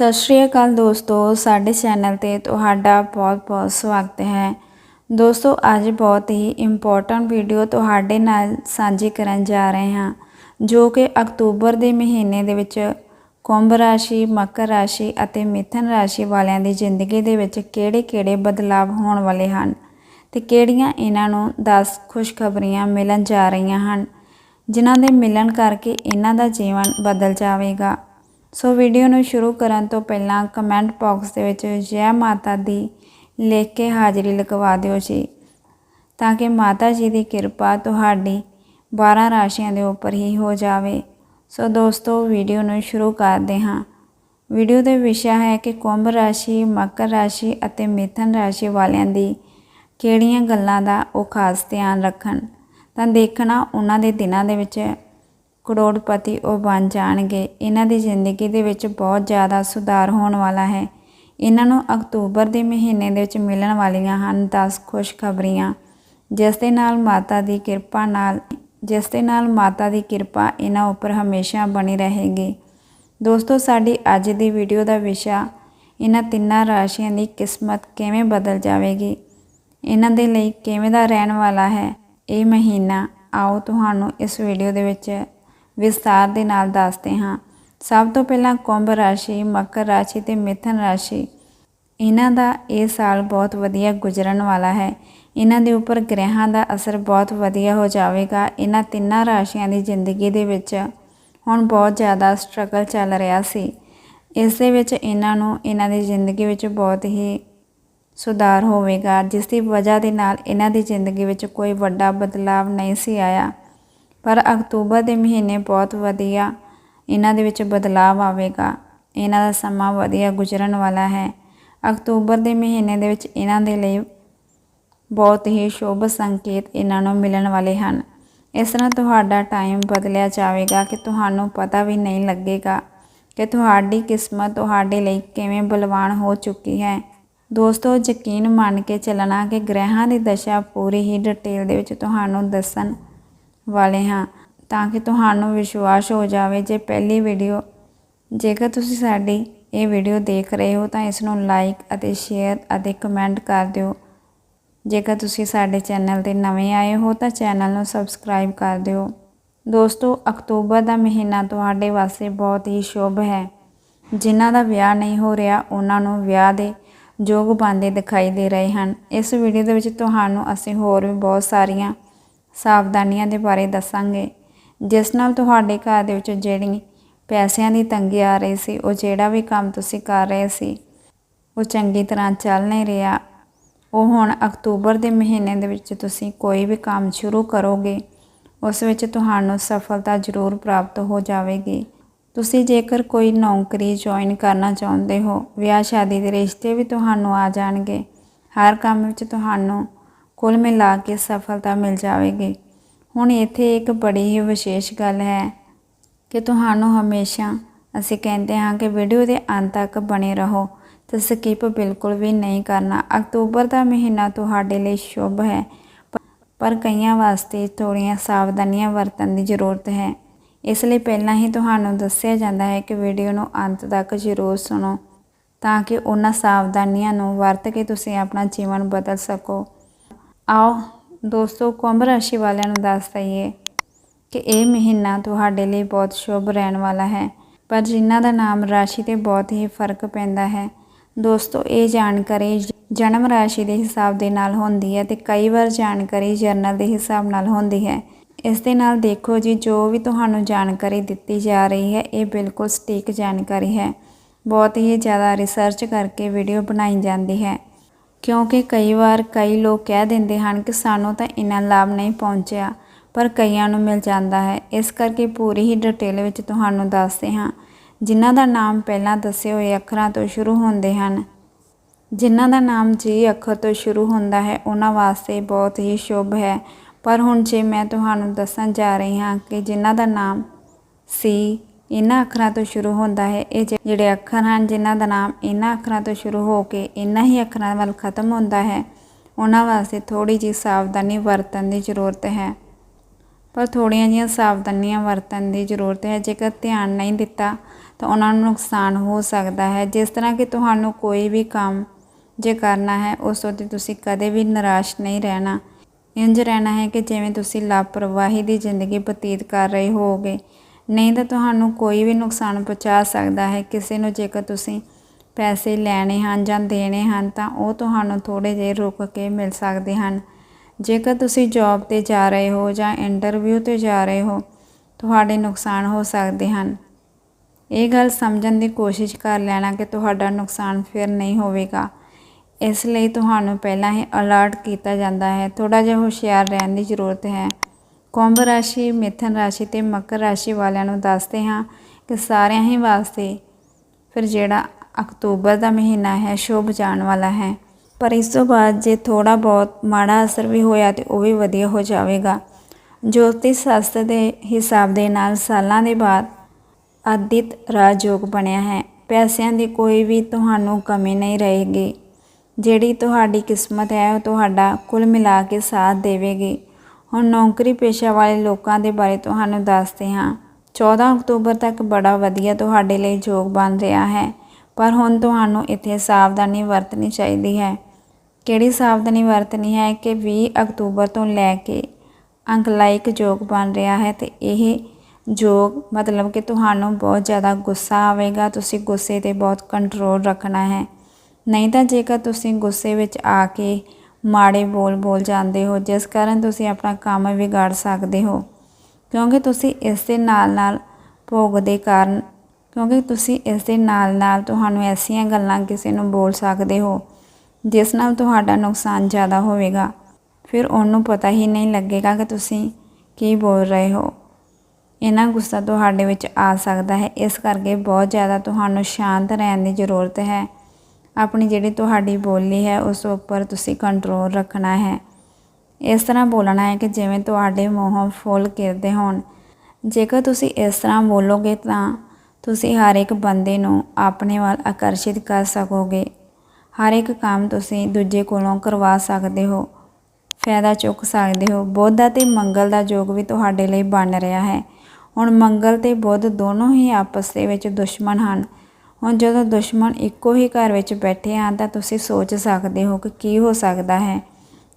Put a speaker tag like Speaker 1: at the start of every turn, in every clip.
Speaker 1: ਸਤਿ ਸ਼੍ਰੀ ਅਕਾਲ ਦੋਸਤੋ, ਸਾਡੇ ਚੈਨਲ ਤੇ ਤੁਹਾਡਾ ਬਹੁਤ-ਬਹੁਤ ਸਵਾਗਤ ਹੈ। ਦੋਸਤੋ, ਅੱਜ ਬਹੁਤ ਹੀ ਇੰਪੋਰਟੈਂਟ ਵੀਡੀਓ ਤੁਹਾਡੇ ਨਾਲ ਸਾਂਝੀ ਕਰਨ ਜਾ ਰਹੇ ਹਾਂ, ਜੋ ਕਿ ਅਕਤੂਬਰ ਦੇ ਮਹੀਨੇ ਦੇ ਵਿੱਚ ਕੁੰਭ ਰਾਸ਼ੀ, ਮਕਰ ਰਾਸ਼ੀ ਅਤੇ ਮਿਥਨ ਰਾਸ਼ੀ ਵਾਲਿਆਂ ਦੀ ਜ਼ਿੰਦਗੀ ਦੇ ਵਿੱਚ ਕਿਹੜੇ-ਕਿਹੜੇ ਬਦਲਾਵ ਹੋਣ ਵਾਲੇ ਹਨ ਤੇ ਕਿਹੜੀਆਂ ਇਹਨਾਂ ਨੂੰ 10 ਖੁਸ਼ਖਬਰੀਆਂ ਮਿਲਣ ਜਾ ਰਹੀਆਂ ਹਨ, ਜਿਨ੍ਹਾਂ ਦੇ ਮਿਲਣ ਕਰਕੇ ਇਹਨਾਂ ਦਾ ਜੀਵਨ ਬਦਲ ਜਾਵੇਗਾ। ਸੋ ਵੀਡੀਓ ਨੂੰ ਸ਼ੁਰੂ ਕਰਨ ਤੋਂ ਪਹਿਲਾਂ ਕਮੈਂਟ ਬਾਕਸ ਦੇ ਵਿੱਚ ਜੈ ਮਾਤਾ ਦੀ ਲਿਖ ਕੇ ਹਾਜ਼ਰੀ ਲਗਵਾ ਦਿਓ ਜੀ, ਤਾਂ ਕਿ ਮਾਤਾ ਜੀ ਦੀ ਕਿਰਪਾ ਤੁਹਾਡੀ 12 ਰਾਸ਼ੀਆਂ ਦੇ ਉੱਪਰ ਹੀ ਹੋ ਜਾਵੇ। ਸੋ ਦੋਸਤੋ, ਵੀਡੀਓ ਨੂੰ ਸ਼ੁਰੂ ਕਰਦੇ ਹਾਂ। ਵੀਡੀਓ ਦੇ ਵਿਸ਼ਾ ਹੈ ਕਿ ਕੁੰਭ ਰਾਸ਼ੀ, ਮਕਰ ਰਾਸ਼ੀ ਅਤੇ ਮਿਥਨ ਰਾਸ਼ੀ ਵਾਲਿਆਂ ਦੀ ਕਿਹੜੀਆਂ ਗੱਲਾਂ ਦਾ ਉਹ ਖਾਸ ਧਿਆਨ ਰੱਖਣ। ਤਾਂ ਦੇਖਣਾ ਉਹਨਾਂ ਦੇ ਦਿਨਾਂ ਦੇ ਵਿੱਚ ਕਰੋੜਪਤੀ ਉਹ ਬਣ ਜਾਣਗੇ। ਇਹਨਾਂ ਦੀ ਜ਼ਿੰਦਗੀ ਦੇ ਵਿੱਚ ਬਹੁਤ ਜ਼ਿਆਦਾ ਸੁਧਾਰ ਹੋਣ ਵਾਲਾ ਹੈ। ਇਹਨਾਂ ਨੂੰ ਅਕਤੂਬਰ ਦੇ ਮਹੀਨੇ ਦੇ ਵਿੱਚ ਮਿਲਣ ਵਾਲੀਆਂ ਹਨ 10 ਖੁਸ਼ਖਬਰੀਆਂ, ਜਿਸ ਦੇ ਨਾਲ ਮਾਤਾ ਦੀ ਕਿਰਪਾ ਨਾਲ, ਜਿਸ ਦੇ ਨਾਲ ਮਾਤਾ ਦੀ ਕਿਰਪਾ ਇਹਨਾਂ ਉੱਪਰ ਹਮੇਸ਼ਾ ਬਣੀ ਰਹੇਗੀ। ਦੋਸਤੋ, ਸਾਡੀ ਅੱਜ ਦੀ ਵੀਡੀਓ ਦਾ ਵਿਸ਼ਾ ਇਹਨਾਂ ਤਿੰਨਾਂ ਰਾਸ਼ੀਆਂ ਦੀ ਕਿਸਮਤ ਕਿਵੇਂ ਬਦਲ ਜਾਵੇਗੀ, ਇਹਨਾਂ ਦੇ ਲਈ ਕਿਵੇਂ ਦਾ ਰਹਿਣ ਵਾਲਾ ਹੈ, ਇਹ ਮਹੀਨਾ ਆਓ ਤੁਹਾਨੂੰ ਇਸ ਵੀਡੀਓ ਦੇ ਵਿੱਚ ਵਿਸਤਾਰ ਦੇ ਨਾਲ ਦੱਸਦੇ ਹਾਂ। ਸਭ ਤੋਂ ਪਹਿਲਾਂ ਕੁੰਭ ਰਾਸ਼ੀ, ਮਕਰ ਰਾਸ਼ੀ ਤੇ ਮਿਥਨ ਰਾਸ਼ੀ। ਇਹਨਾਂ ਦਾ ਇਹ ਸਾਲ ਬਹੁਤ ਵਧੀਆ ਗੁਜ਼ਰਨ ਵਾਲਾ ਹੈ। ਇਹਨਾਂ ਦੇ ਉੱਪਰ ਗ੍ਰਹਿਾਂ ਦਾ ਅਸਰ ਬਹੁਤ ਵਧੀਆ ਹੋ ਜਾਵੇਗਾ। ਇਹਨਾਂ ਤਿੰਨਾਂ ਰਾਸ਼ੀਆਂ ਦੀ ਜ਼ਿੰਦਗੀ ਦੇ ਵਿੱਚ ਹੁਣ ਬਹੁਤ ਜ਼ਿਆਦਾ ਸਟਰਗਲ ਚੱਲ ਰਿਹਾ ਸੀ। ਇਸ ਦੇ ਵਿੱਚ ਇਹਨਾਂ ਨੂੰ ਇਹਨਾਂ ਦੀ ਜ਼ਿੰਦਗੀ ਵਿੱਚ ਬਹੁਤ ਹੀ ਸੁਧਾਰ ਹੋਵੇਗਾ, ਜਿਸ ਦੀ ਵਜ੍ਹਾ ਦੇ ਨਾਲ ਇਹਨਾਂ ਦੀ ਜ਼ਿੰਦਗੀ ਵਿੱਚ ਕੋਈ ਵੱਡਾ ਬਦਲਾਅ ਨਹੀਂ ਸੀ ਆਇਆ। ਪਰ ਅਕਤੂਬਰ ਦੇ ਮਹੀਨੇ ਬਹੁਤ ਵਧੀਆ ਇਹਨਾਂ ਦੇ ਵਿੱਚ ਬਦਲਾਅ ਆਵੇਗਾ। ਇਹਨਾਂ ਦਾ ਸਮਾਂ ਵਧੀਆ ਗੁਜ਼ਰਨ ਵਾਲਾ ਹੈ। ਅਕਤੂਬਰ ਦੇ ਮਹੀਨੇ ਦੇ ਵਿੱਚ ਇਹਨਾਂ ਦੇ ਲਈ ਬਹੁਤ ਹੀ ਸ਼ੁਭ ਸੰਕੇਤ ਇਹਨਾਂ ਨੂੰ ਮਿਲਣ ਵਾਲੇ ਹਨ। ਇਸ ਤਰ੍ਹਾਂ ਤੁਹਾਡਾ ਟਾਈਮ ਬਦਲਿਆ ਜਾਵੇਗਾ ਕਿ ਤੁਹਾਨੂੰ ਪਤਾ ਵੀ ਨਹੀਂ ਲੱਗੇਗਾ ਕਿ ਤੁਹਾਡੀ ਕਿਸਮਤ ਤੁਹਾਡੇ ਲਈ ਕਿਵੇਂ ਬਲਵਾਨ ਹੋ ਚੁੱਕੀ ਹੈ। ਦੋਸਤੋ, ਯਕੀਨ ਮੰਨ ਕੇ ਚੱਲਣਾ ਕਿ ਗ੍ਰਹਿਾਂ ਦੀ ਦਸ਼ਾ ਪੂਰੀ ਹੀ ਡਿਟੇਲ ਦੇ ਵਿੱਚ ਤੁਹਾਨੂੰ ਦੱਸਣ ਵਾਲੇ ਹਾਂ, ਤਾਂ ਕਿ ਤੁਹਾਨੂੰ ਵਿਸ਼ਵਾਸ ਹੋ ਜਾਵੇ ਜੇ ਪਹਿਲੀ ਵੀਡੀਓ ਜੇਕਰ ਤੁਸੀਂ ਸਾਡੀ ਇਹ ਵੀਡੀਓ ਦੇਖ ਰਹੇ ਹੋ ਤਾਂ ਇਸ ਨੂੰ ਲਾਈਕ ਅਤੇ ਸ਼ੇਅਰ ਅਤੇ ਕਮੈਂਟ ਕਰ ਦਿਓ। ਜੇਕਰ ਤੁਸੀਂ ਸਾਡੇ ਚੈਨਲ ਤੇ ਨਵੇਂ ਆਏ ਹੋ ਤਾਂ ਚੈਨਲ ਨੂੰ ਸਬਸਕ੍ਰਾਈਬ ਕਰ ਦਿਓ। ਦੋਸਤੋ, ਅਕਤੂਬਰ ਦਾ ਮਹੀਨਾ ਤੁਹਾਡੇ ਵਾਸਤੇ ਬਹੁਤ ਹੀ ਸ਼ੁਭ ਹੈ। ਜਿਨ੍ਹਾਂ ਦਾ ਵਿਆਹ ਨਹੀਂ ਹੋ ਰਿਹਾ, ਉਹਨਾਂ ਨੂੰ ਵਿਆਹ ਦੇ ਯੋਗ ਬਣਦੇ ਦਿਖਾਈ ਦੇ ਰਹੇ ਹਨ। ਇਸ ਵੀਡੀਓ ਦੇ ਵਿੱਚ ਤੁਹਾਨੂੰ ਅਸੀਂ ਹੋਰ ਵੀ ਬਹੁਤ ਸਾਰੀਆਂ ਸਾਵਧਾਨੀਆਂ ਦੇ ਬਾਰੇ ਦੱਸਾਂਗੇ। ਜਿਸ ਨਾਲ ਤੁਹਾਡੇ ਘਰ ਦੇ ਵਿੱਚ ਜਿਹੜੀ ਪੈਸਿਆਂ ਦੀ ਤੰਗੀ ਆ ਰਹੀ ਸੀ, ਉਹ ਜਿਹੜਾ ਵੀ ਕੰਮ ਤੁਸੀਂ ਕਰ ਰਹੇ ਸੀ, ਉਹ ਚੰਗੀ ਤਰ੍ਹਾਂ ਚੱਲ ਨਹੀਂ ਰਿਹਾ। ਉਹ ਹੁਣ ਅਕਤੂਬਰ ਦੇ ਮਹੀਨੇ ਦੇ ਵਿੱਚ ਤੁਸੀਂ ਕੋਈ ਵੀ ਕੰਮ ਸ਼ੁਰੂ ਕਰੋਗੇ, ਉਸ ਵਿੱਚ ਤੁਹਾਨੂੰ ਸਫਲਤਾ ਜ਼ਰੂਰ ਪ੍ਰਾਪਤ ਹੋ ਜਾਵੇਗੀ। ਤੁਸੀਂ ਜੇਕਰ ਕੋਈ ਨੌਕਰੀ ਜੁਆਇਨ ਕਰਨਾ ਚਾਹੁੰਦੇ ਹੋ ਵਿਆਹ ਸ਼ਾਦੀ ਦੇ ਰਿਸ਼ਤੇ ਵੀ ਤੁਹਾਨੂੰ ਆ ਜਾਣਗੇ। ਹਰ ਕੰਮ ਵਿੱਚ ਤੁਹਾਨੂੰ ਕੁੱਲ ਮਿਲਾ ਕੇ ਸਫਲਤਾ ਮਿਲ ਜਾਵੇਗੀ। ਹੁਣ ਇੱਥੇ ਇੱਕ ਬੜੀ ਹੀ ਵਿਸ਼ੇਸ਼ ਗੱਲ ਹੈ ਕਿ ਤੁਹਾਨੂੰ ਹਮੇਸ਼ਾ ਅਸੀਂ ਕਹਿੰਦੇ ਹਾਂ ਕਿ ਵੀਡੀਓ ਦੇ ਅੰਤ ਤੱਕ ਬਣੇ ਰਹੋ। ਤੇ ਸਕਿਪ ਬਿਲਕੁਲ ਵੀ ਨਹੀਂ ਕਰਨਾ। ਅਕਤੂਬਰ ਦਾ ਮਹੀਨਾ ਤੁਹਾਡੇ ਲਈ ਸ਼ੁਭ ਹੈ। ਪਰ ਕਈਆਂ ਵਾਸਤੇ ਥੋੜੀਆਂ ਸਾਵਧਾਨੀਆਂ ਵਰਤਣ ਦੀ ਜ਼ਰੂਰਤ ਹੈ। ਇਸ ਲਈ ਪਹਿਲਾਂ ਹੀ ਤੁਹਾਨੂੰ ਦੱਸਿਆ ਜਾਂਦਾ ਹੈ ਕਿ ਵੀਡੀਓ ਨੂੰ ਅੰਤ ਤੱਕ ਜ਼ਰੂਰ ਸੁਣੋ, ਤਾਂ ਕਿ ਉਹਨਾਂ ਸਾਵਧਾਨੀਆਂ ਨੂੰ ਵਰਤ ਕੇ ਤੁਸੀਂ ਆਪਣਾ ਜੀਵਨ ਬਦਲ ਸਕੋ। ਆਓ ਦੋਸਤੋ, ਕੁੰਭ ਰਾਸ਼ੀ ਵਾਲਿਆਂ ਨੂੰ ਦੱਸ ਦਈਏ ਕਿ ਇਹ ਮਹੀਨਾ ਤੁਹਾਡੇ ਲਈ ਬਹੁਤ ਸ਼ੁਭ ਰਹਿਣ ਵਾਲਾ ਹੈ। ਪਰ ਜਿਨ੍ਹਾਂ ਦਾ ਨਾਮ ਰਾਸ਼ੀ ਤੇ ਬਹੁਤ ਹੀ ਫ਼ਰਕ ਪੈਂਦਾ ਹੈ, ਦੋਸਤੋ, ਇਹ ਜਾਣਕਾਰੀ ਜਨਮ ਰਾਸ਼ੀ ਦੇ ਹਿਸਾਬ ਦੇ ਨਾਲ ਹੁੰਦੀ ਹੈ ਤੇ ਕਈ ਵਾਰ ਜਾਣਕਾਰੀ ਜਰਨਲ ਦੇ ਹਿਸਾਬ ਨਾਲ ਹੁੰਦੀ ਹੈ। ਇਸ ਦੇ ਨਾਲ ਦੇਖੋ ਜੀ, ਜੋ ਵੀ ਤੁਹਾਨੂੰ ਜਾਣਕਾਰੀ ਦਿੱਤੀ ਜਾ ਰਹੀ ਹੈ, ਇਹ ਬਿਲਕੁਲ ਸਟੀਕ ਜਾਣਕਾਰੀ ਹੈ। ਬਹੁਤ ਹੀ ਜ਼ਿਆਦਾ ਰਿਸਰਚ ਕਰਕੇ ਵੀਡੀਓ ਬਣਾਈ ਜਾਂਦੀ ਹੈ। ਕਿਉਂਕਿ ਕਈ ਵਾਰ ਕਈ ਲੋਕ ਕਹਿ ਦਿੰਦੇ ਹਨ ਕਿ ਸਾਨੂੰ ਤਾਂ ਇੰਨਾ ਲਾਭ ਨਹੀਂ ਪਹੁੰਚਿਆ, ਪਰ ਕਈਆਂ ਨੂੰ ਮਿਲ ਜਾਂਦਾ ਹੈ। ਇਸ ਕਰਕੇ ਪੂਰੀ ਹੀ ਡਿਟੇਲ ਵਿੱਚ ਤੁਹਾਨੂੰ ਦੱਸਦੇ ਹਾਂ। ਜਿਨ੍ਹਾਂ ਦਾ ਨਾਮ ਪਹਿਲਾਂ ਦੱਸੇ ਹੋਏ ਅੱਖਰਾਂ ਤੋਂ ਸ਼ੁਰੂ ਹੁੰਦੇ ਹਨ। ਜਿਨ੍ਹਾਂ ਦਾ ਨਾਮ ਜੀ ਅੱਖਰ ਤੋਂ ਸ਼ੁਰੂ ਹੁੰਦਾ ਹੈ, ਉਹਨਾਂ ਵਾਸਤੇ ਬਹੁਤ ਹੀ ਸ਼ੁਭ ਹੈ। ਪਰ ਹੁਣ ਜੇ ਮੈਂ ਤੁਹਾਨੂੰ ਦੱਸਣ ਜਾ ਰਹੀ ਹਾਂ ਕਿ ਜਿਨ੍ਹਾਂ ਦਾ ਨਾਮ ਸੀ ਇਹਨਾਂ ਅੱਖਰਾਂ ਤੋਂ ਸ਼ੁਰੂ ਹੁੰਦਾ ਹੈ। ਇਹ ਜਿਹੜੇ ਅੱਖਰ ਹਨ, ਜਿਨ੍ਹਾਂ ਦਾ ਨਾਮ ਇਹਨਾਂ ਅੱਖਰਾਂ ਤੋਂ ਸ਼ੁਰੂ ਹੋ ਕੇ ਇਹਨਾਂ ਹੀ ਅੱਖਰਾਂ ਵੱਲ ਖਤਮ ਹੁੰਦਾ ਹੈ, ਉਹਨਾਂ ਵਾਸਤੇ ਥੋੜੀ ਜਿਹੀ ਸਾਵਧਾਨੀ ਵਰਤਣ ਦੀ ਜ਼ਰੂਰਤ ਹੈ। ਪਰ ਥੋੜੀਆਂ ਜਿਹੀਆਂ ਸਾਵਧਾਨੀਆਂ ਵਰਤਣ ਦੀ ਜ਼ਰੂਰਤ ਹੈ। ਜੇਕਰ ਧਿਆਨ ਨਹੀਂ ਦਿੱਤਾ, ਤਾਂ ਉਹਨਾਂ ਨੂੰ ਨੁਕਸਾਨ ਹੋ ਸਕਦਾ ਹੈ। ਜਿਸ ਤਰ੍ਹਾਂ ਕਿ ਤੁਹਾਨੂੰ ਕੋਈ ਵੀ ਕੰਮ ਜੇ ਕਰਨਾ ਹੈ, ਉਸ ਉੱਤੇ ਤੁਸੀਂ ਕਦੇ ਵੀ ਨਿਰਾਸ਼ ਨਹੀਂ ਰਹਿਣਾ। ਇੰਜ ਰਹਿਣਾ ਹੈ ਕਿ ਜਿਵੇਂ ਤੁਸੀਂ ਲਾਪਰਵਾਹੀ ਦੀ ਜ਼ਿੰਦਗੀ ਬਤੀਤ ਕਰ ਰਹੇ ਹੋਗੇ ਨਹੀਂ ਤਾਂ ਤੁਹਾਨੂੰ ਕੋਈ ਵੀ ਨੁਕਸਾਨ ਪਹੁੰਚਾ ਸਕਦਾ ਹੈ। ਕਿਸੇ ਨੂੰ ਜੇਕਰ ਤੁਸੀਂ ਪੈਸੇ ਲੈਣੇ ਹਨ ਜਾਂ ਦੇਣੇ ਹਨ ਤਾਂ ਉਹ ਤੁਹਾਨੂੰ ਥੋੜੇ ਜਿਹੇ ਰੁਕ ਕੇ ਮਿਲ ਸਕਦੇ ਹਨ। ਜੇਕਰ ਤੁਸੀਂ ਜੌਬ ਤੇ ਜਾ ਰਹੇ ਹੋ ਜਾਂ ਇੰਟਰਵਿਊ ਤੇ ਜਾ ਰਹੇ ਹੋ, ਤੁਹਾਡੇ ਨੁਕਸਾਨ ਹੋ ਸਕਦੇ ਹਨ। ਇਹ ਗੱਲ ਸਮਝਣ ਦੀ ਕੋਸ਼ਿਸ਼ ਕਰ ਲੈਣਾ ਕਿ ਤੁਹਾਡਾ ਨੁਕਸਾਨ ਫਿਰ ਨਹੀਂ ਹੋਵੇਗਾ। ਇਸ ਲਈ ਤੁਹਾਨੂੰ ਪਹਿਲਾਂ ਹੀ ਅਲਰਟ ਕੀਤਾ ਜਾਂਦਾ ਹੈ। ਥੋੜਾ ਜਿਹਾ ਹੁਸ਼ਿਆਰ ਰਹਿਣ ਦੀ ਜ਼ਰੂਰਤ ਹੈ। ਕੁੰਭ ਰਾਸ਼ੀ, ਮਿਥਨ ਰਾਸ਼ੀ ਤੇ ਮਕਰ ਰਾਸ਼ੀ ਵਾਲਿਆਂ ਨੂੰ ਦੱਸਦੇ ਹਾਂ ਕਿ ਸਾਰਿਆਂ ਹੀ ਵਾਸਤੇ ਫਿਰ ਜਿਹੜਾ ਅਕਤੂਬਰ ਦਾ ਮਹੀਨਾ ਹੈ, ਸ਼ੁਭ ਜਾਣ ਵਾਲਾ ਹੈ। ਪਰ ਇਸ ਤੋਂ ਬਾਅਦ ਜੇ ਥੋੜਾ ਬਹੁਤ ਮਾੜਾ ਅਸਰ ਵੀ ਹੋਇਆ ਤੇ ਉਹ ਵੀ ਵਧੀਆ ਹੋ ਜਾਵੇਗਾ। ਜੋਤਿਸ਼ ਸ਼ਾਸਤਰ ਦੇ ਹਿਸਾਬ ਦੇ ਨਾਲ ਸਾਲਾਂ ਦੇ ਬਾਅਦ ਆਦਿਤ ਰਾਜਯੋਗ ਬਣਿਆ ਹੈ। ਪੈਸਿਆਂ ਦੀ ਕੋਈ ਵੀ ਤੁਹਾਨੂੰ ਕਮੀ ਨਹੀਂ ਰਹੇਗੀ। ਜਿਹੜੀ ਤੁਹਾਡੀ ਕਿਸਮਤ ਹੈ, ਉਹ ਤੁਹਾਡਾ ਕੁੱਲ ਮਿਲਾ ਕੇ ਸਾਥ ਦੇਵੇਗੀ। ਹੁਣ ਨੌਕਰੀ ਪੇਸ਼ਾ ਵਾਲੇ ਲੋਕਾਂ ਦੇ ਬਾਰੇ ਤੁਹਾਨੂੰ ਦੱਸਦੇ ਹਾਂ। 14 ਅਕਤੂਬਰ ਤੱਕ ਬੜਾ ਵਧੀਆ ਤੁਹਾਡੇ ਲਈ ਯੋਗ ਬਣ ਰਿਹਾ ਹੈ, ਪਰ ਹੁਣ ਤੁਹਾਨੂੰ ਇੱਥੇ ਸਾਵਧਾਨੀ ਵਰਤਣੀ ਚਾਹੀਦੀ ਹੈ। ਕਿਹੜੀ ਸਾਵਧਾਨੀ ਵਰਤਣੀ ਹੈ ਕਿ 20 ਅਕਤੂਬਰ ਤੋਂ ਲੈ ਕੇ ਅੰਕਲਾਇਕ ਯੋਗ ਬਣ ਰਿਹਾ ਹੈ ਤੇ ਇਹ ਯੋਗ ਮਤਲਬ ਕਿ ਤੁਹਾਨੂੰ ਬਹੁਤ ਜ਼ਿਆਦਾ ਗੁੱਸਾ ਆਵੇਗਾ, ਤੁਸੀਂ ਗੁੱਸੇ ਤੇ ਬਹੁਤ ਕੰਟਰੋਲ ਰੱਖਣਾ ਹੈ। ਨਹੀਂ ਤਾਂ ਜੇਕਰ ਤੁਸੀਂ ਗੁੱਸੇ ਵਿੱਚ ਆ ਕੇ ਮਾੜੇ ਬੋਲ ਬੋਲ ਜਾਂਦੇ ਹੋ, ਜਿਸ ਕਾਰਨ ਤੁਸੀਂ ਆਪਣਾ ਕੰਮ ਵਿਗਾੜ ਸਕਦੇ ਹੋ। ਕਿਉਂਕਿ ਤੁਸੀਂ ਇਸ ਦੇ ਨਾਲ ਨਾਲ ਭੋਗ ਦੇ ਕਾਰਨ, ਕਿਉਂਕਿ ਤੁਸੀਂ ਇਸ ਦੇ ਨਾਲ ਨਾਲ ਤੁਹਾਨੂੰ ਐਸੀਆਂ ਗੱਲਾਂ ਕਿਸੇ ਨੂੰ ਬੋਲ ਸਕਦੇ ਹੋ, ਜਿਸ ਨਾਲ ਤੁਹਾਡਾ ਨੁਕਸਾਨ ਜ਼ਿਆਦਾ ਹੋਵੇਗਾ। ਫਿਰ ਉਹਨੂੰ ਪਤਾ ਹੀ ਨਹੀਂ ਲੱਗੇਗਾ ਕਿ ਤੁਸੀਂ ਕੀ ਬੋਲ ਰਹੇ ਹੋ। ਇਹਨਾਂ ਗੁੱਸਾ ਤੁਹਾਡੇ ਵਿੱਚ ਆ ਸਕਦਾ ਹੈ। ਇਸ ਕਰਕੇ ਬਹੁਤ ਜ਼ਿਆਦਾ ਤੁਹਾਨੂੰ ਸ਼ਾਂਤ ਰਹਿਣ ਦੀ ਜ਼ਰੂਰਤ ਹੈ। ਆਪਣੀ ਜਿਹੜੀ ਤੁਹਾਡੀ ਬੋਲੀ ਹੈ, ਉਸ ਉੱਪਰ ਤੁਸੀਂ ਕੰਟਰੋਲ ਰੱਖਣਾ ਹੈ। ਇਸ ਤਰ੍ਹਾਂ ਬੋਲਣਾ ਹੈ ਕਿ ਜਿਵੇਂ ਤੁਹਾਡੇ ਮੂੰਹੋਂ ਫੁੱਲ ਕਿਰਦੇ ਹੋਣ। ਜੇਕਰ ਤੁਸੀਂ ਇਸ ਤਰ੍ਹਾਂ ਬੋਲੋਗੇ ਤਾਂ ਤੁਸੀਂ ਹਰ ਇੱਕ ਬੰਦੇ ਨੂੰ ਆਪਣੇ ਵੱਲ ਆਕਰਸ਼ਿਤ ਕਰ ਸਕੋਗੇ। ਹਰ ਇੱਕ ਕੰਮ ਤੁਸੀਂ ਦੂਜੇ ਕੋਲੋਂ ਕਰਵਾ ਸਕਦੇ ਹੋ, ਫਾਇਦਾ ਚੁੱਕ ਸਕਦੇ ਹੋ। ਬੁੱਧ ਅਤੇ ਮੰਗਲ ਦਾ ਯੋਗ ਵੀ ਤੁਹਾਡੇ ਲਈ ਬਣ ਰਿਹਾ ਹੈ। ਹੁਣ ਮੰਗਲ ਤੇ ਬੁੱਧ ਦੋਨੋਂ ਹੀ ਆਪਸ ਦੇ ਵਿੱਚ ਦੁਸ਼ਮਣ ਹਨ। ਹੁਣ ਜਦੋਂ ਦੁਸ਼ਮਣ ਇੱਕੋ ਹੀ ਘਰ ਵਿੱਚ ਬੈਠੇ ਹਨ ਤਾਂ ਤੁਸੀਂ ਸੋਚ ਸਕਦੇ ਹੋ ਕਿ ਕੀ ਹੋ ਸਕਦਾ ਹੈ।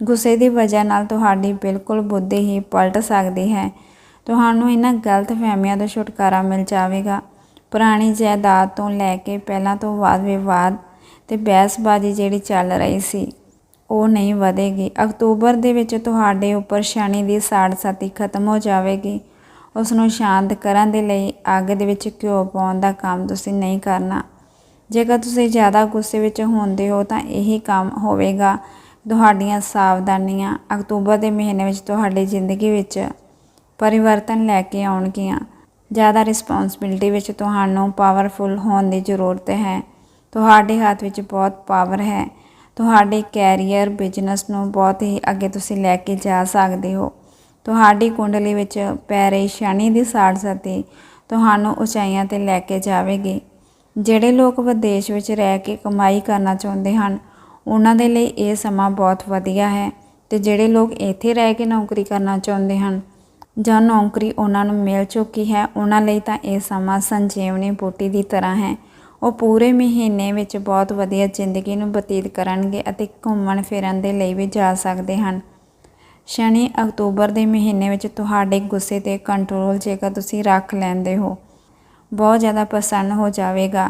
Speaker 1: ਗੁੱਸੇ ਦੀ ਵਜ੍ਹਾ ਨਾਲ ਤੁਹਾਡੀ ਬਿਲਕੁਲ ਬੁੱਧੀ ਹੀ ਪਲਟ ਸਕਦੀ ਹੈ। ਤੁਹਾਨੂੰ ਇਹਨਾਂ ਗਲਤ ਫਹਿਮੀਆਂ ਤੋਂ ਛੁਟਕਾਰਾ ਮਿਲ ਜਾਵੇਗਾ। ਪੁਰਾਣੀ ਜਾਇਦਾਦ ਤੋਂ ਲੈ ਕੇ ਪਹਿਲਾਂ ਤੋਂ ਵਾਦ ਵਿਵਾਦ ਤੇ ਬਹਿਸਬਾਜ਼ੀ ਜਿਹੜੀ ਚੱਲ ਰਹੀ ਸੀ, ਉਹ ਨਹੀਂ ਵਧੇਗੀ। ਅਕਤੂਬਰ ਦੇ ਵਿੱਚ ਤੁਹਾਡੇ ਉੱਪਰ ਸ਼ਨੀ ਦੀ ਸਾੜ ਸਤੀ ਖਤਮ ਹੋ ਜਾਵੇਗੀ। ਉਸ ਨੂੰ ਸ਼ਾਂਤ ਕਰਨ ਦੇ ਲਈ ਅੱਗ ਦੇ ਵਿੱਚ ਘਿਓ ਪਾਉਣ ਦਾ ਕੰਮ ਤੁਸੀਂ ਨਹੀਂ ਕਰਨਾ। ਜੇਕਰ ਤੁਸੀਂ ਜ਼ਿਆਦਾ ਗੁੱਸੇ ਵਿੱਚ ਹੁੰਦੇ ਹੋ ਤਾਂ ਇਹੀ ਕੰਮ ਹੋਵੇਗਾ ਤੁਹਾਡੀਆਂ ਸਾਵਧਾਨੀਆਂ ਅਕਤੂਬਰ ਦੇ ਮਹੀਨੇ ਵਿੱਚ ਤੁਹਾਡੀ ਜ਼ਿੰਦਗੀ ਵਿੱਚ ਪਰਿਵਰਤਨ ਲੈ ਕੇ ਆਉਣਗੀਆਂ। ਜ਼ਿਆਦਾ ਰਿਸਪੌਂਸਿਬਿਲਟੀ ਵਿੱਚ ਤੁਹਾਨੂੰ ਪਾਵਰਫੁਲ ਹੋਣ ਦੀ ਜ਼ਰੂਰਤ ਹੈ। ਤੁਹਾਡੇ ਹੱਥ ਵਿੱਚ ਬਹੁਤ ਪਾਵਰ ਹੈ। ਤੁਹਾਡੇ ਕੈਰੀਅਰ ਬਿਜ਼ਨਸ ਨੂੰ ਬਹੁਤ ਹੀ ਅੱਗੇ ਤੁਸੀਂ ਲੈ ਕੇ ਜਾ ਸਕਦੇ ਹੋ। ਤੁਹਾਡੀ ਕੁੰਡਲੀ ਵਿੱਚ ਪੈ ਰਹੀ ਸ਼ਨੀ ਦੀ ਸਾੜ ਸਤੀ ਤੁਹਾਨੂੰ ਉਚਾਈਆਂ ਤੇ ਲੈ ਕੇ ਜਾਵੇਗੀ। ਜਿਹੜੇ ਲੋਕ ਵਿਦੇਸ਼ ਵਿੱਚ ਰਹਿ ਕੇ ਕਮਾਈ ਕਰਨਾ ਚਾਹੁੰਦੇ ਹਨ, ਉਹਨਾਂ ਦੇ ਲਈ ਇਹ ਸਮਾਂ ਬਹੁਤ ਵਧੀਆ ਹੈ ਤੇ ਜਿਹੜੇ ਲੋਕ ਇੱਥੇ ਰਹਿ ਕੇ ਨੌਕਰੀ ਕਰਨਾ ਚਾਹੁੰਦੇ ਹਨ ਜਾਂ ਨੌਕਰੀ ਉਹਨਾਂ ਨੂੰ ਮਿਲ ਚੁੱਕੀ ਹੈ, ਉਹਨਾਂ ਲਈ ਤਾਂ ਇਹ ਸਮਾਂ ਸੰਜੀਵਨੀ ਬੂਟੀ ਦੀ ਤਰ੍ਹਾਂ ਹੈ। ਉਹ ਪੂਰੇ ਮਹੀਨੇ ਵਿੱਚ ਬਹੁਤ ਵਧੀਆ ਜ਼ਿੰਦਗੀ ਨੂੰ ਬਤੀਤ ਕਰਨਗੇ ਅਤੇ ਘੁੰਮਣ ਫਿਰਨ ਦੇ ਲਈ ਵੀ ਜਾ ਸਕਦੇ ਹਨ। ਸ਼ਨੀ ਅਕਤੂਬਰ ਦੇ ਮਹੀਨੇ ਵਿੱਚ ਤੁਹਾਡੇ ਗੁੱਸੇ ਤੇ ਕੰਟਰੋਲ ਜੇਕਰ ਤੁਸੀਂ ਰੱਖ ਲੈਂਦੇ ਹੋ। ਬਹੁਤ ਜ਼ਿਆਦਾ ਪ੍ਰਸੰਨ ਹੋ ਜਾਵੇਗਾ।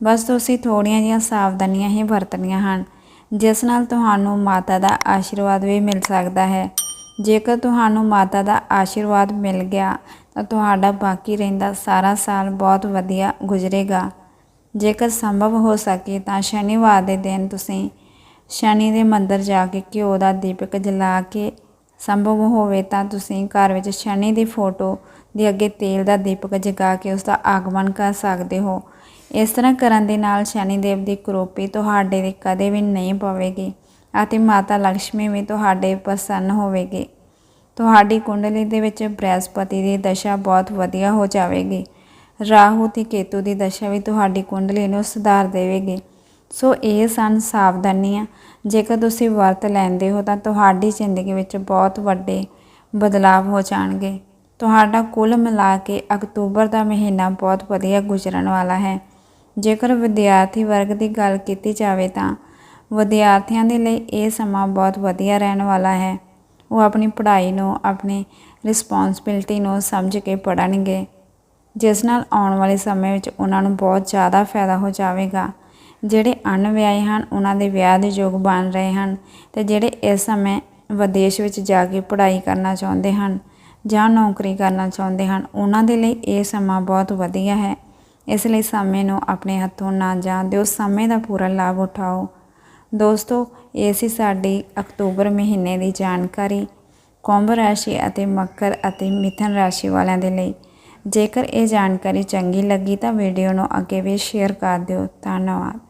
Speaker 1: ਬਸ ਤੁਸੀਂ ਥੋੜੀਆਂ ਜਿਹੀਆਂ ਸਾਵਧਾਨੀਆਂ ਹੀ ਵਰਤਣੀਆਂ ਹਨ, ਜਿਸ ਨਾਲ ਤੁਹਾਨੂੰ ਮਾਤਾ ਦਾ ਆਸ਼ੀਰਵਾਦ ਵੀ ਮਿਲ ਸਕਦਾ ਹੈ। ਜੇਕਰ ਤੁਹਾਨੂੰ ਮਾਤਾ ਦਾ ਆਸ਼ੀਰਵਾਦ ਮਿਲ ਗਿਆ, ਤਾਂ ਤੁਹਾਡਾ ਬਾਕੀ ਰਹਿੰਦਾ ਸਾਰਾ ਸਾਲ ਬਹੁਤ ਵਧੀਆ ਗੁਜ਼ਰੇਗਾ। ਜੇਕਰ ਸੰਭਵ ਹੋ ਸਕੇ ਤਾਂ ਸ਼ਨੀਵਾਰ ਦੇ ਦਿਨ ਤੁਸੀਂ ਸ਼ਨੀ ਦੇ ਮੰਦਰ ਜਾ ਕੇ ਘਿਓ ਦਾ ਦੀਪਕ ਜਲਾ ਕੇ ਸੰਭਵ ਹੋਵੇ ਤਾਂ ਤੁਸੀਂ ਘਰ ਵਿੱਚ ਸ਼ਨੀ ਦੀ ਫੋਟੋ ਦੇ ਅੱਗੇ ਤੇਲ ਦਾ ਦੀਪਕ ਜਗਾ ਕੇ ਉਸ ਦਾ ਆਗਮਨ ਕਰ ਸਕਦੇ ਹੋ। ਇਸ ਤਰ੍ਹਾਂ ਕਰਨ ਦੇ ਨਾਲ ਸ਼ਨੀ ਦੇਵ ਦੀ ਕਰੋਪੀ ਤੁਹਾਡੇ ਤੇ ਕਦੇ ਵੀ ਨਹੀਂ ਪਵੇਗੀ ਅਤੇ ਮਾਤਾ ਲక్ష్ਮੀ ਵੀ ਤੁਹਾਡੇ ਪ੍ਰਸੰਨ ਹੋਵੇਗੀ। ਤੁਹਾਡੀ ਕੁੰਡਲੀ ਦੇ ਵਿੱਚ ਬ੍ਰਹਿਸਪਤੀ ਦੀ ਦਸ਼ਾ ਬਹੁਤ ਵਧੀਆ ਹੋ ਜਾਵੇਗੀ। ਰਾਹੂ ਤੇ ਕੇਤੂ ਦੀ ਦਸ਼ਾ ਵੀ ਤੁਹਾਡੀ ਕੁੰਡਲੀ ਨੂੰ ਸੁਧਾਰ ਦੇਵੇਗੀ। ਸੋ ਇਹ ਸਨ ਸਾਵਧਾਨੀਆਂ ਜੇਕਰ ਤੁਸੀਂ ਵਰਤ ਲੈਂਦੇ ਹੋ ਤਾਂ ਤੁਹਾਡੀ ਜ਼ਿੰਦਗੀ ਵਿੱਚ ਬਹੁਤ ਵੱਡੇ ਬਦਲਾਅ ਹੋ ਜਾਣਗੇ। ਤੁਹਾਡਾ ਕੁੱਲ ਮਿਲਾ ਕੇ ਅਕਤੂਬਰ ਦਾ ਮਹੀਨਾ ਬਹੁਤ ਵਧੀਆ ਗੁਜ਼ਰਨ ਵਾਲਾ ਹੈ। ਜੇਕਰ ਵਿਦਿਆਰਥੀ ਵਰਗ ਦੀ ਗੱਲ ਕੀਤੀ ਜਾਵੇ ਤਾਂ ਵਿਦਿਆਰਥੀਆਂ ਦੇ ਲਈ ਇਹ ਸਮਾਂ ਬਹੁਤ ਵਧੀਆ ਰਹਿਣ ਵਾਲਾ ਹੈ। ਉਹ ਆਪਣੀ ਪੜ੍ਹਾਈ ਨੂੰ, ਆਪਣੀ ਰਿਸਪੌਂਸਿਬਿਲਟੀ ਨੂੰ ਸਮਝ ਕੇ ਪੜ੍ਹਨਗੇ, ਜਿਸ ਨਾਲ ਆਉਣ ਵਾਲੇ ਸਮੇਂ ਵਿੱਚ ਉਹਨਾਂ ਨੂੰ ਬਹੁਤ ਜ਼ਿਆਦਾ ਫਾਇਦਾ ਹੋ ਜਾਵੇਗਾ। ਜਿਹੜੇ ਅਣਵਿਆਹੇ ਹਨ, ਉਹਨਾਂ ਦੇ ਵਿਆਹ ਦੇ ਯੋਗ ਬਣ ਰਹੇ ਹਨ ਤੇ ਜਿਹੜੇ ਇਸ ਸਮੇਂ ਵਿਦੇਸ਼ ਵਿੱਚ ਜਾ ਕੇ ਪੜ੍ਹਾਈ ਕਰਨਾ ਚਾਹੁੰਦੇ ਹਨ ਜਾਂ ਨੌਕਰੀ ਕਰਨਾ ਚਾਹੁੰਦੇ ਹਨ, ਉਹਨਾਂ ਦੇ ਲਈ ਇਹ ਸਮਾਂ ਬਹੁਤ ਵਧੀਆ ਹੈ। ਇਸ ਲਈ ਸਮੇਂ ਨੂੰ ਆਪਣੇ ਹੱਥੋਂ ਨਾ ਜਾਣ ਦਿਓ, ਸਮੇਂ ਦਾ ਪੂਰਾ ਲਾਭ ਉਠਾਓ। ਦੋਸਤੋ, ਇਹ ਸੀ ਸਾਡੀ ਅਕਤੂਬਰ ਮਹੀਨੇ ਦੀ ਜਾਣਕਾਰੀ। ਕੁੰਭ ਰਾਸ਼ੀ ਅਤੇ ਮਕਰ ਅਤੇ ਮਿਥਨ ਰਾਸ਼ੀ ਵਾਲਿਆਂ ਦੇ ਲਈ। ਜੇਕਰ ਇਹ ਜਾਣਕਾਰੀ ਚੰਗੀ ਲੱਗੀ ਤਾਂ ਵੀਡੀਓ ਨੂੰ ਅੱਗੇ ਵੀ ਸ਼ੇਅਰ ਕਰ ਦਿਓ। ਧੰਨਵਾਦ।